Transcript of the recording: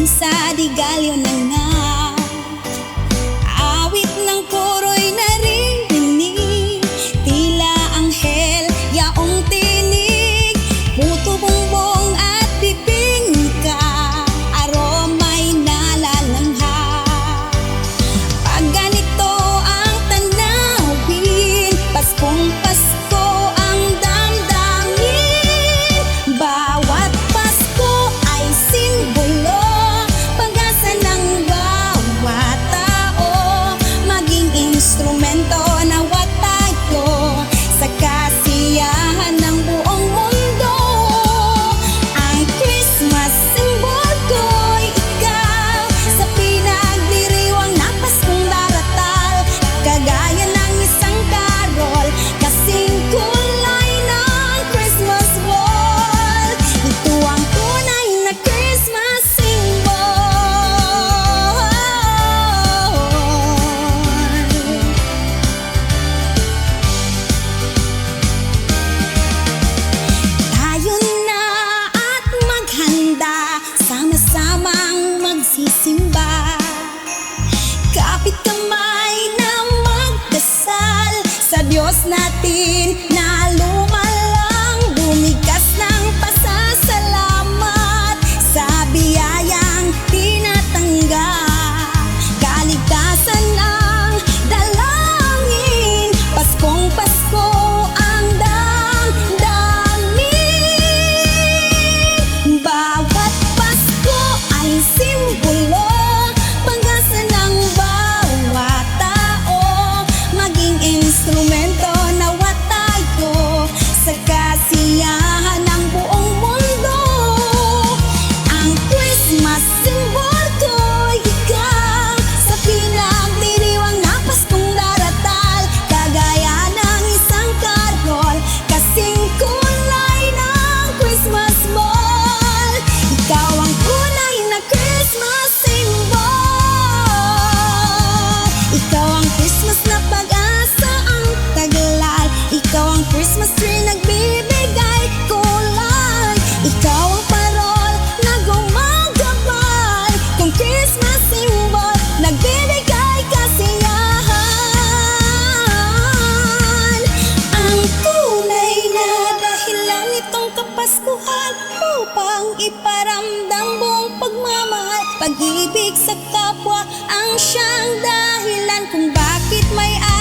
Minsan di galyo na nga Diyos natin na lupa Pag-ibig sa kapwa ang siyang dahilan kung bakit may ayaw